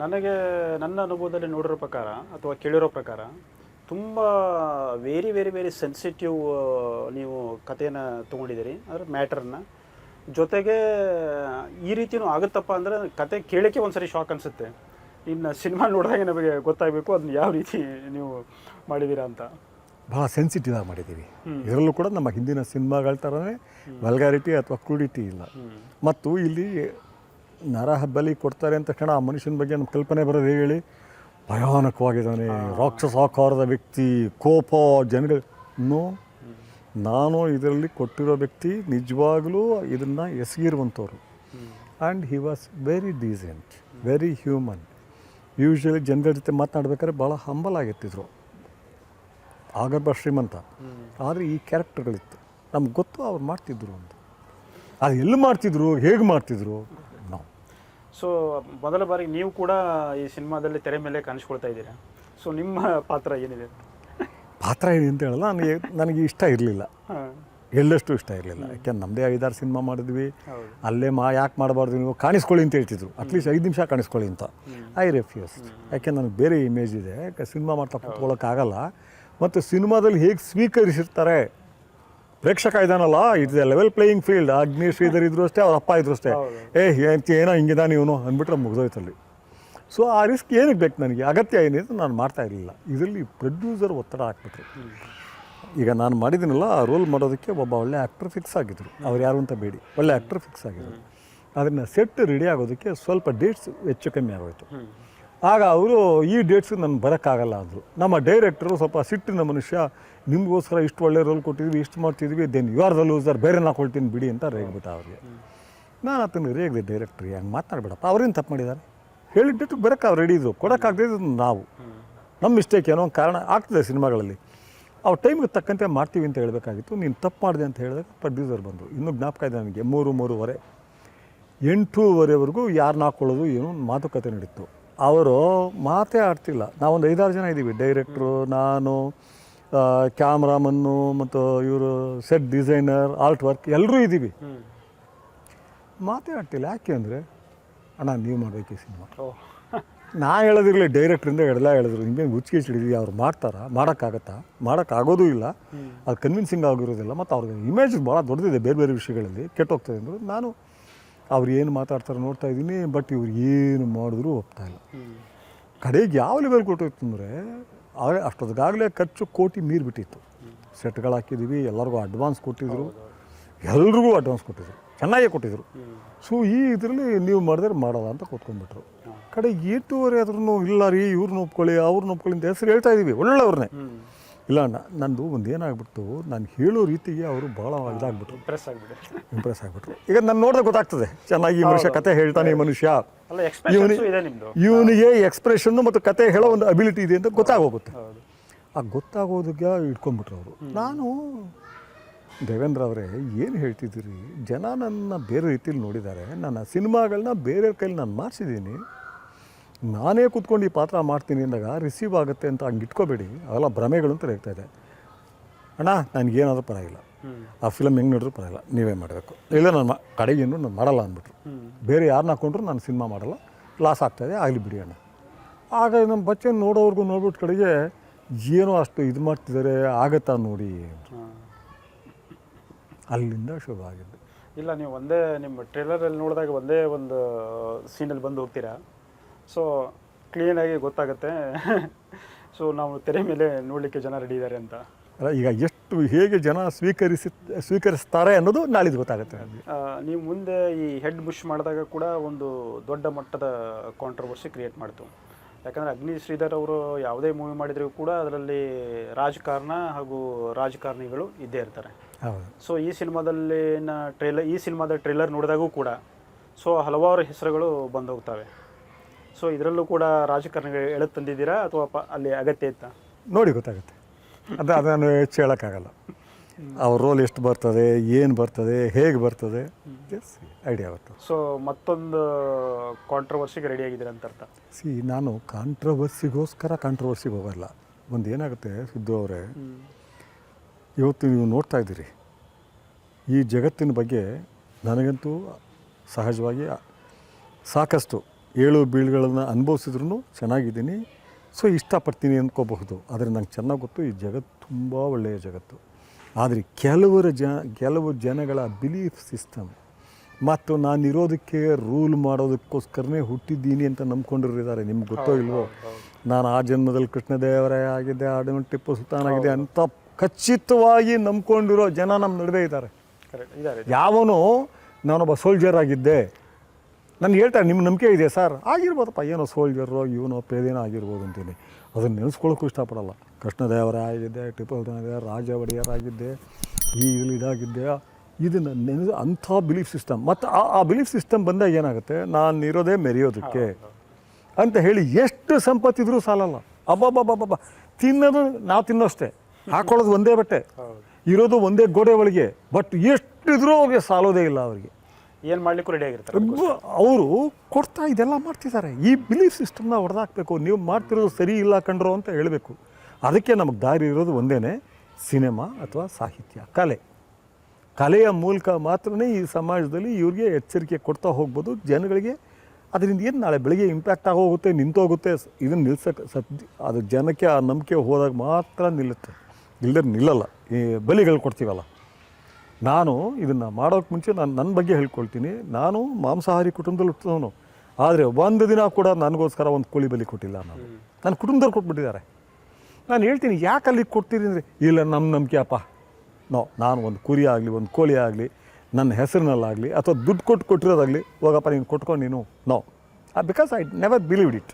ನನಗೆ ನನ್ನ ಅನುಭವದಲ್ಲಿ ನೋಡಿರೋ ಪ್ರಕಾರ ಅಥವಾ ಕೇಳಿರೋ ಪ್ರಕಾರ ತುಂಬ ವೆರಿ ವೆರಿ ವೆರಿ ಸೆನ್ಸಿಟಿವ್ ನೀವು ಕಥೆಯನ್ನು ತೊಗೊಂಡಿದ್ದೀರಿ ಅಂದರೆ ಮ್ಯಾಟ್ರನ್ನ ಜೊತೆಗೆ ಈ ರೀತಿಯೂ ಆಗುತ್ತಪ್ಪ ಅಂದರೆ ಕತೆ ಕೇಳೋಕ್ಕೆ ಒಂದ್ಸರಿ ಶಾಕ್ ಅನಿಸುತ್ತೆ. ಇನ್ನು ಸಿನಿಮಾ ನೋಡಿದಾಗ ನಮಗೆ ಗೊತ್ತಾಗಬೇಕು ಅದನ್ನ ಯಾವ ರೀತಿ ನೀವು ಮಾಡಿದ್ದೀರಾ ಅಂತ. ಭಾಳ ಸೆನ್ಸಿಟಿವ್ ಆಗಿ ಮಾಡಿದ್ದೀವಿ. ಇದರಲ್ಲೂ ಕೂಡ ನಮ್ಮ ಹಿಂದಿನ ಸಿನಿಮಾಗಳ ಥರನೇ ವಲ್ಗಾರಿಟಿ ಅಥವಾ ಕ್ರೂಡಿಟಿ ಇಲ್ಲ. ಮತ್ತು ಇಲ್ಲಿ ನರ ಬಲಿ ಕೊಡ್ತಾರೆ ಅಂತ ಕಣ ಆ ಮನುಷ್ಯನ ಬಗ್ಗೆ ನಮ್ಮ ಕಲ್ಪನೆ ಬರೋದು ಹೇಳಿ? ಭಯಾನಕವಾಗಿದ್ದಾನೆ. ರಾಕ್ಷಸಾಕಾರದ ವ್ಯಕ್ತಿ, ಕೋಪ, ಜನಗಳು. ನಾನು ಇದರಲ್ಲಿ ಕೊಟ್ಟಿರೋ ವ್ಯಕ್ತಿ ನಿಜವಾಗಲೂ ಇದನ್ನು ಎಸಗಿರುವಂಥವ್ರು. And he was very decent very human usually ಜನಗಳ ಜೊತೆ ಮಾತನಾಡ್ಬೇಕಾದ್ರೆ ಭಾಳ ಹಂಬಲ್ ಆಗಿರ್ತಿದ್ರು. ಆಗರ್ಭ, ಶ್ರೀಮಂತ. ಆದರೆ ಈ ಕ್ಯಾರೆಕ್ಟರ್ಗಳಿತ್ತು ನಮ್ಗೆ ಗೊತ್ತು ಅವ್ರು ಮಾಡ್ತಿದ್ರು ಅಂತ. ಅದು ಎಲ್ಲಿ ಮಾಡ್ತಿದ್ರು, ಹೇಗೆ ಮಾಡ್ತಿದ್ರು? ಸೊ ಮೊದಲ ಬಾರಿ ನೀವು ಕೂಡ ಈ ಸಿನಿಮಾದಲ್ಲಿ ತೆರೆ ಮೇಲೆ ಕಾಣಿಸ್ಕೊಳ್ತಾ ಇದ್ದೀರಾ? ಸೊ ನಿಮ್ಮ ಪಾತ್ರ ಏನಿದೆ? ಪಾತ್ರ ಏನು ಅಂತ ಹೇಳಲ್ಲ ನನಗೆ ನನಗೆ ಇಷ್ಟ ಇರಲಿಲ್ಲ. ಎಳ್ಳಷ್ಟು ಇಷ್ಟ ಇರಲಿಲ್ಲ. ಯಾಕೆ ನಮ್ಮದೇ ಐದಾರು ಸಿನಿಮಾ ಮಾಡಿದ್ವಿ. ಅಲ್ಲೇ ಮಾ ಯಾಕೆ ಮಾಡಬಾರ್ದು ನೀವು ಕಾಣಿಸ್ಕೊಳ್ಳಿ ಅಂತ ಹೇಳ್ತಿದ್ರು. ಅಟ್ಲೀಸ್ಟ್ ಐದು ನಿಮಿಷ ಕಾಣಿಸ್ಕೊಳ್ಳಿ ಅಂತ. ಐ ರೆಫ್ಯೂಸ್ ಯಾಕೆ ನನಗೆ ಬೇರೆ ಇಮೇಜ್ ಇದೆ. ಯಾಕೆ ಸಿನಿಮಾ ಮಾಡ್ತಾ ಕೂತ್ಕೊಳ್ಳೋಕ್ಕಾಗಲ್ಲ. ಮತ್ತು ಸಿನಿಮಾದಲ್ಲಿ ಹೇಗೆ ಸ್ವೀಕರಿಸಿರ್ತಾರೆ? ಪ್ರೇಕ್ಷಕ ಇದಾನಲ್ಲ ಇದು ಲೆವೆಲ್ ಪ್ಲೇಯಿಂಗ್ ಫೀಲ್ಡ್ ಅಗ್ನಿ ಶ್ರೀಧರ್ ಇದ್ರು ಅಷ್ಟೇ ಅವ್ರ ಅಪ್ಪ ಇದ್ರು ಅಷ್ಟೇ. ಏ ಏನ್- ಏನೋ ಹಿಂಗಿದಾನೆ ಇವನು ಅಂದ್ಬಿಟ್ರೆ ಮುಗಿದೋಯ್ತಲ್ಲಿ ಸೊ ಆ ರಿಸ್ಕ್ ಏನಕ್ಕೆ ಬೇಕು ನನಗೆ? ಅಗತ್ಯ ಏನಿದೆ ನಾನು ಮಾಡ್ತಾ ಇರಲಿಲ್ಲ. ಇದರಲ್ಲಿ ಪ್ರೊಡ್ಯೂಸರ್ ಒತ್ತಡ ಹಾಕ್ಬಿಟ್ರು. ಈಗ ನಾನು ಮಾಡಿದ್ದೀನಲ್ಲ ಆ ರೋಲ್ ಮಾಡೋದಕ್ಕೆ ಒಬ್ಬ ಒಳ್ಳೆ ಆ್ಯಕ್ಟರ್ ಫಿಕ್ಸ್ ಆಗಿದ್ರು. ಅವ್ರು ಯಾರು ಅಂತ ಬೇಡಿ. ಒಳ್ಳೆ ಆ್ಯಕ್ಟರ್ ಫಿಕ್ಸ್ ಆಗಿದ್ರು. ಅದನ್ನು ಸೆಟ್ ರೆಡಿ ಆಗೋದಕ್ಕೆ ಸ್ವಲ್ಪ ಡೇಟ್ಸ್ ಹೆಚ್ಚು ಕಮ್ಮಿ ಆಗೋಯ್ತು. ಆಗ ಅವರು ಈ ಡೇಟ್ಸ್ ನಾನು ಬರೋಕ್ಕಾಗಲ್ಲ ಅಂದರು. ನಮ್ಮ ಡೈರೆಕ್ಟರು ಸ್ವಲ್ಪ ಸಿಟ್ಟಿನ ಮನುಷ್ಯ, ನಿಮಗೋಸ್ಕರ ಇಷ್ಟು ಒಳ್ಳೆ ರೋಲ್ ಕೊಟ್ಟಿದ್ವಿ, ಇಷ್ಟು ಮಾಡ್ತಿದ್ವಿ then you are the loser ಬೇರೆ ನಾ ಕೊಡ್ತೀನಿ ಬಿಡಿ ಅಂತ ರೇಗ್ಬಿಟ್ಟ ಅವ್ರಿಗೆ. ನಾನು ಆತನ ರೇಗಿದೆ ಡೈರೆಕ್ಟ್ರಿ ಹಂಗೆ ಮಾತಾಡಬೇಡಪ್ಪ, ಅವ್ರೇನು ತಪ್ಪು ಮಾಡಿದ್ದಾರೆ ಹೇಳಿದ ಬರೋಕ್ಕೆ ಅವ್ರು ರೆಡಿ ಇದ್ರು ಕೊಡೋಕ್ಕಾಗದೇ ನಾವು. ನಮ್ಮ ಮಿಸ್ಟೇಕ್ ಏನೋ ಒಂದು ಕಾರಣ ಆಗ್ತದೆ ಸಿನಿಮಾಗಳಲ್ಲಿ. ಅವ್ರ ಟೈಮಿಗೆ ತಕ್ಕಂತೆ ಮಾಡ್ತೀವಿ ಅಂತ ಹೇಳಬೇಕಾಗಿತ್ತು. ನೀನು ತಪ್ಪು ಮಾಡಿದೆ ಅಂತ ಹೇಳಿದಾಗ ಪ್ರೊಡ್ಯೂಸರ್ ಬಂದರು. ಇನ್ನೂ ಜ್ಞಾಪಕ ಇದೆ ನನಗೆ. ಮೂರು, ಮೂರುವರೆ. ಎಂಟೂವರೆವರೆಗೂ ಯಾರನ್ನ ಹಾಕ್ಕೊಳ್ಳೋದು ಏನೋ ಮಾತುಕತೆ ನಡೀತು. ಅವರು ಮಾತೇ ಆಡ್ತಿಲ್ಲ. ನಾವೊಂದು ಐದಾರು ಜನ ಇದ್ದೀವಿ. ಡೈರೆಕ್ಟ್ರು ನಾನು ಕ್ಯಾಮ್ರಾಮನ್ನು ಮತ್ತು ಇವರು ಸೆಟ್ ಡಿಸೈನರ್ ಆರ್ಟ್ ವರ್ಕ್ ಎಲ್ಲರೂ ಇದ್ದೀವಿ. ಮಾತೇ ಆಡ್ತಿಲ್ಲ. ಯಾಕೆ ಅಂದರೆ ಅಣ್ಣ ನೀವು ಮಾಡಬೇಕು ಈ ಸಿನಿಮಾ. ನಾ ಹೇಳೋದಿರಲಿ ಡೈರೆಕ್ಟ್ರಿಂದ ಎಲ್ಲ ಹೇಳಿದ್ರು ನಿಮಗೆ ಗುಚ್ಚಿಗೆ ಹಿಡಿದ್ವಿ ಅವ್ರು ಮಾಡ್ತಾರಾ? ಮಾಡೋಕ್ಕಾಗತ್ತಾ? ಮಾಡೋಕ್ಕಾಗೋದೂ ಇಲ್ಲ. ಅದು ಕನ್ವಿನ್ಸಿಂಗ್ ಆಗಿರೋದಿಲ್ಲ. ಮತ್ತು ಅವ್ರಿಗೆ ಇಮೇಜ್ ಭಾಳ ದೊಡ್ಡದಿದೆ. ಬೇರೆ ಬೇರೆ ವಿಷಯಗಳಲ್ಲಿ ಕೆಟ್ಟೋಗ್ತದೆ ಅಂದರು ನಾನು ಅವ್ರು ಏನು ಮಾತಾಡ್ತಾರೆ ನೋಡ್ತಾ ಇದ್ದೀನಿ ಬಟ್ ಇವ್ರು ಏನು ಮಾಡಿದ್ರು ಒಪ್ತಾ ಇಲ್ಲ. ಕಡೆಗೆ ಯಾವ ಲೆವೆಲ್ ಕೊಟ್ಟೋಯ್ತು ಅಂದರೆ ಅಷ್ಟೊತ್ತಿಗಾಗಲೇ ಖರ್ಚು ಕೋಟಿ ಮೀರಿಬಿಟ್ಟಿತ್ತು ಸೆಟ್ಗಳು ಹಾಕಿದ್ದೀವಿ ಎಲ್ಲರಿಗೂ ಅಡ್ವಾನ್ಸ್ ಕೊಟ್ಟಿದ್ರು. ಎಲ್ರಿಗೂ ಅಡ್ವಾನ್ಸ್ ಕೊಟ್ಟಿದ್ರು. ಚೆನ್ನಾಗೇ ಕೊಟ್ಟಿದ್ರು. ಸೊ ಈ ಇದರಲ್ಲಿ ನೀವು ಮಾಡಿದ್ರೆ ಮಾಡೋಲ್ಲ ಅಂತ ಕೂತ್ಕೊಂಡ್ಬಿಟ್ರು. ಕಡೆ ಏಟುವರೆ ಆದ್ರೂ ಇಲ್ಲ ರೀ ಇವ್ರನ್ನ ಒಪ್ಕೊಳ್ಳಿ ಅವ್ರನ್ನ ಒಪ್ಕೊಳ್ಳಿ ಅಂತ ಹೆಸರು ಹೇಳ್ತಾ ಇದ್ದೀವಿ ಒಳ್ಳೆಯವ್ರನ್ನೇ ಇಲ್ಲ ನಂದು ಒಂದು ಏನಾಗ್ಬಿಟ್ಟು ನಾನು ಹೇಳೋ ರೀತಿಗೆ ಅವರು ಭಾಳ ಇದಾಗ್ಬಿಟ್ರು. ಇಂಪ್ರೆಸ್ ಆಗ್ಬಿಟ್ಟು ಇಂಪ್ರೆಸ್ ಆಗಿಬಿಟ್ರು. ಈಗ ನಾನು ನೋಡಿದ್ರೆ ಗೊತ್ತಾಗ್ತದೆ. ಚೆನ್ನಾಗಿ ಈ ಮನುಷ್ಯ ಕತೆ ಹೇಳ್ತಾನೆ ಈ ಮನುಷ್ಯ. ಇವನಿಗೆ ಎಕ್ಸ್ಪ್ರೆಷನ್ ಮತ್ತು ಕತೆ ಹೇಳೋ ಒಂದು ಅಬಿಲಿಟಿ ಇದೆ ಅಂತ ಗೊತ್ತಾಗೋಗುತ್ತೆ. ಆ ಗೊತ್ತಾಗೋದಕ್ಕೆ ಇಟ್ಕೊಂಡ್ಬಿಟ್ರು ಅವರು. ನಾನು ದೇವೇಂದ್ರ ಅವರೇ ಏನು ಹೇಳ್ತಿದ್ದೀರಿ? ಜನ ನನ್ನ ಬೇರೆ ರೀತಿಯಲ್ಲಿ ನೋಡಿದ್ದಾರೆ. ನನ್ನ ಸಿನಿಮಾಗಳನ್ನ ಬೇರೆಯವ್ರ ಕೈಲಿ ನಾನು ಮಾಡಿಸಿದ್ದೀನಿ. ನಾನೇ ಕೂತ್ಕೊಂಡು ಈ ಪಾತ್ರ ಮಾಡ್ತೀನಿ ಅಂದಾಗ ರಿಸೀವ್ ಆಗುತ್ತೆ ಅಂತ ಹಂಗೆ ಇಟ್ಕೋಬೇಡಿ. ಅವೆಲ್ಲ ಭ್ರಮೆಗಳು ಅಂತ ಹೇಳ್ತಾ ಇದೆ ಅಣ್ಣ ನನಗೇನಾದರೂ ಪರವಾಗಿಲ್ಲ. ಆ ಫಿಲಮ್ ಹೆಂಗೆ ನೋಡಿದ್ರು ಪರವಾಗಿಲ್ಲ. ನೀವೇ ಮಾಡಬೇಕು. ಇಲ್ಲ ನಾನು ಕಡೆಗೆ ನಾನು ಮಾಡಲ್ಲ ಅಂದ್ಬಿಟ್ರು. ಬೇರೆ ಯಾರನ್ನ ಹಾಕೊಂಡ್ರು ನಾನು ಸಿನಿಮಾ ಮಾಡಲ್ಲ. ಲಾಸ್ ಆಗ್ತಾಯಿದೆ ಆಗಲಿ ಬಿಡಿ ಅಣ್ಣ. ಆಗ ನಮ್ಮ ಬಚ್ಚನ್ ನೋಡೋವ್ರಿಗೂ ನೋಡ್ಬಿಟ್ಟು ಕಡೆಗೆ ಏನೋ ಅಷ್ಟು ಇದು ಮಾಡ್ತಿದ್ದಾರೆ ಆಗತ್ತಾ ನೋಡಿ. ಅಲ್ಲಿಂದ ಶುರು ಆಗಿದ್ದು. ಇಲ್ಲ, ನೀವು ಒಂದೇ ನಿಮ್ಮ ಟ್ರೇಲರಲ್ಲಿ ನೋಡಿದಾಗ ಒಂದೇ ಒಂದು ಸೀನಲ್ಲಿ ಬಂದು ಹೋಗ್ತೀರಾ? ಸೊ ಕ್ಲೀನಾಗಿ ಗೊತ್ತಾಗುತ್ತೆ. ಸೊ ನಾವು ತೆರೆ ಮೇಲೆ ನೋಡಲಿಕ್ಕೆ ಜನ ರೆಡಿ ಇದ್ದಾರೆ ಅಂತ. ಅಲ್ಲ ಈಗ ಎಷ್ಟು ಹೇಗೆ ಜನ ಸ್ವೀಕರಿಸಿ ಸ್ವೀಕರಿಸ್ತಾರೆ ಅನ್ನೋದು ನಾಳಿದ್ದು ಗೊತ್ತಾಗುತ್ತೆ ಆ, ನೀವು ಮುಂದೆ ಈ ಹೆಡ್ ಬುಷ್ ಮಾಡಿದಾಗ ಕೂಡ ಒಂದು ದೊಡ್ಡ ಮಟ್ಟದ ಕಾಂಟ್ರವರ್ಸಿ ಕ್ರಿಯೇಟ್ ಮಾಡ್ತು. ಯಾಕಂದರೆ ಅಗ್ನಿ ಶ್ರೀಧರ್ ಅವರು ಯಾವುದೇ ಮೂವಿ ಮಾಡಿದರೂ ಕೂಡ ಅದರಲ್ಲಿ ರಾಜಕಾರಣ ಹಾಗೂ ರಾಜಕಾರಣಿಗಳು ಇದ್ದೇ ಇರ್ತಾರೆ. ಹೌದು. ಸೊ ಈ ಸಿನಿಮಾದಲ್ಲಿನ ಟ್ರೇಲರ್ ಈ ಸಿನಿಮಾದ ಟ್ರೇಲರ್ ನೋಡಿದಾಗೂ ಕೂಡ ಸೊ ಹಲವಾರು ಹೆಸರುಗಳು ಬಂದೋಗ್ತವೆ. ಸೊ ಇದರಲ್ಲೂ ಕೂಡ ರಾಜಕಾರಣಿಗಳು ಎಳೆ ತಂದಿದ್ದೀರಾ ಅಥವಾ ಪ ಅಲ್ಲಿ ಅಗತ್ಯ ಇತ್ತಾ? ನೋಡಿ ಗೊತ್ತಾಗುತ್ತೆ. ಅದು ಅದನ್ನು ಹೆಚ್ಚು ಹೇಳೋಕ್ಕಾಗಲ್ಲ ಅವ್ರ ರೋಲ್ ಎಷ್ಟು ಬರ್ತದೆ ಏನು ಬರ್ತದೆ ಹೇಗೆ ಬರ್ತದೆ? ಐಡಿಯಾ ಬರ್ತದೆ ಸೊ ಮತ್ತೊಂದು ಕಾಂಟ್ರವರ್ಸಿಗೆ ರೆಡಿ ಆಗಿದ್ದೀರಾ ಅಂತ ಅರ್ಥ? ಸಿ ನಾನು ಕಾಂಟ್ರವರ್ಸಿಗೋಸ್ಕರ ಕಾಂಟ್ರವರ್ಸಿಗೆ ಹೋಗಲ್ಲ. ಒಂದು ಏನಾಗುತ್ತೆ ಸಿದ್ದು ಅವರೇ? ಇವತ್ತು ನೀವು ನೋಡ್ತಾ ಇದ್ದೀರಿ. ಈ ಜಗತ್ತಿನ ಬಗ್ಗೆ ನನಗಂತೂ ಸಹಜವಾಗಿ ಸಾಕಷ್ಟು ಏಳು ಬೀಳುಗಳನ್ನು ಅನುಭವಿಸಿದ್ರು ಚೆನ್ನಾಗಿದ್ದೀನಿ. ಸೊ ಇಷ್ಟಪಡ್ತೀನಿ ಅಂದ್ಕೋಬಹುದು ಆದರೆ ನಂಗೆ ಚೆನ್ನಾಗಿ ಗೊತ್ತು ಈ ಜಗತ್ತು ತುಂಬ ಒಳ್ಳೆಯ ಜಗತ್ತು. ಆದರೆ ಕೆಲವರ ಜ ಕೆಲವು ಜನಗಳ ಬಿಲೀಫ್ ಸಿಸ್ಟಮ್ ಮತ್ತು ನಾನು ಇರೋದಕ್ಕೆ ರೂಲ್ ಮಾಡೋದಕ್ಕೋಸ್ಕರನೇ ಹುಟ್ಟಿದ್ದೀನಿ ಅಂತ ನಂಬ್ಕೊಂಡಿರಿದ್ದಾರೆ ನಿಮ್ಗೆ ಗೊತ್ತೋ ಇಲ್ವೋ? ನಾನು ಆ ಜನ್ಮದಲ್ಲಿ ಕೃಷ್ಣದೇವರಾಯ ಆಗಿದ್ದೆ ಆಡಮ ಟಿಪ್ಪು ಸುಲ್ತಾನ್ ಆಗಿದೆ ಅಂತ ಖಚಿತವಾಗಿ ನಂಬ್ಕೊಂಡಿರೋ ಜನ ನಮ್ಮ ನಡುವೆ ಇದ್ದಾರೆ ಯಾವನು ನಾನೊಬ್ಬ ಸೋಲ್ಜರ್ ಆಗಿದ್ದೆ ನಾನು ಹೇಳ್ತಾರೆ, ನಿಮ್ಮ ನಂಬಿಕೆ ಇದೆ ಸರ್. ಆಗಿರ್ಬೋದಪ್ಪ, ಏನೋ ಸೋಲ್ಜರು, ಇವನೋ ಪೇದೇನೋ ಆಗಿರ್ಬೋದು ಅಂತೀನಿ ಅದನ್ನು ನೆನೆಸ್ಕೊಳ್ಳೋಕ್ಕೂ ಇಷ್ಟಪಡಲ್ಲ. ಕೃಷ್ಣದೇವರಾಗಿದ್ದೆ ಆಗಿದ್ದೆ ಟಿಪ್ಪು ಸುಲ್ತಾನ್ ಆಗಿದ್ದೆ ರಾಜ ಒಡೆಯರಾಗಿದ್ದೆ ಈ ಇಲ್ಲಿ ಇದಾಗಿದ್ದೆ. ಇದನ್ನು ನೆನೆದು ಅಂಥ ಬಿಲೀಫ್ ಸಿಸ್ಟಮ್. ಮತ್ತು ಆ ಆ ಬಿಲೀಫ್ ಸಿಸ್ಟಮ್ ಬಂದಾಗ ಏನಾಗುತ್ತೆ? ನಾನು ಇರೋದೇ ಮೆರೆಯೋದಕ್ಕೆ. ಅಂತ ಹೇಳಿ ಎಷ್ಟು ಸಂಪತ್ತಿದ್ರೂ ಸಾಲಲ್ಲ. ಅಬ್ಬಬ್ಬಬ್ಬಬ್ಬ. ತಿನ್ನೋದು ನಾವು ತಿನ್ನೋಷ್ಟೇ. ಹಾಕೊಳ್ಳೋದು ಒಂದೇ ಬಟ್ಟೆ. ಇರೋದು ಒಂದೇ ಗೋಡೆ ಒಳಗೆ. ಬಟ್ ಎಷ್ಟಿದ್ರೂ ಅವ್ರಿಗೆ ಸಾಲೋದೇ ಇಲ್ಲ ಅವರಿಗೆ. ಏನು ಮಾಡಲಿಕ್ಕೂ ರೆಡಿ ಆಗಿರ್ತಾರೆ ಅವರು ಕೊಡ್ತಾ ಇದೆಲ್ಲ ಮಾಡ್ತಿದ್ದಾರೆ. ಈ ಬಿಲೀಫ್ ಸಿಸ್ಟಮ್ನ ಹೊಡೆದಾಕ್ಬೇಕು. ನೀವು ಮಾಡ್ತಿರೋದು ಸರಿ ಇಲ್ಲ ಕಂಡ್ರು ಅಂತ ಹೇಳಬೇಕು. ಅದಕ್ಕೆ ನಮಗೆ ದಾರಿ ಇರೋದು ಒಂದೇ ಸಿನಿಮಾ ಅಥವಾ ಸಾಹಿತ್ಯ ಕಲೆ. ಕಲೆಯ ಮೂಲಕ ಮಾತ್ರನೇ ಈ ಸಮಾಜದಲ್ಲಿ ಇವ್ರಿಗೆ ಎಚ್ಚರಿಕೆ ಕೊಡ್ತಾ ಹೋಗ್ಬೋದು. ಜನಗಳಿಗೆ ಅದರಿಂದ ಏನು ನಾಳೆ ಬೆಳಿಗ್ಗೆ ಇಂಪ್ಯಾಕ್ಟ್ ಆಗೋಗುತ್ತೆ ನಿಂತೋಗುತ್ತೆ ಇದನ್ನು ನಿಲ್ಸಕ್ಕೆ ಸದ್ಯ ಅದು ಜನಕ್ಕೆ ಆ ನಂಬಿಕೆ ಹೋದಾಗ ಮಾತ್ರ ನಿಲ್ಲುತ್ತೆ. ಇಲ್ಲದ್ರೆ ನಿಲ್ಲಲ್ಲ. ಈ ಬಲಿಗಳು ಕೊಡ್ತೀವಲ್ಲ. ನಾನು ಇದನ್ನು ಮಾಡೋಕ್ಕೆ ಮುಂಚೆ ನಾನು ನನ್ನ ಬಗ್ಗೆ ಹೇಳ್ಕೊಳ್ತೀನಿ. ನಾನು ಮಾಂಸಾಹಾರಿ ಕುಟುಂಬದಲ್ಲಿ ಹುಟ್ಟಿದವನು. ಆದರೆ ಒಂದು ದಿನ ಕೂಡ ನನಗೋಸ್ಕರ ಒಂದು ಕೋಳಿ ಬಲಿ ಕೊಟ್ಟಿಲ್ಲ ನಾನು. ನನ್ನ ಕುಟುಂಬದವ್ರು ಕೊಟ್ಬಿಟ್ಟಿದ್ದಾರೆ. ನಾನು ಹೇಳ್ತೀನಿ ಯಾಕೆ ಅಲ್ಲಿಗೆ ಕೊಡ್ತೀರಿ ಅಂದರೆ ಇಲ್ಲ ನಮ್ಮ ನಂಬಿಕೆ ಅಪ್ಪ. ನೋ ನಾನು ಒಂದು ಕುರಿ ಆಗಲಿ ಒಂದು ಕೋಳಿ ಆಗಲಿ ನನ್ನ ಹೆಸರಿನಲ್ಲಾಗಲಿ ಅಥವಾ ದುಡ್ಡು ಕೊಟ್ಟು ಕೊಟ್ಟಿರೋದಾಗಲಿ ಹೋಗಪ್ಪ ನೀನು ಕೊಟ್ಕೊಂಡು ನೀನು no. Because I never believed it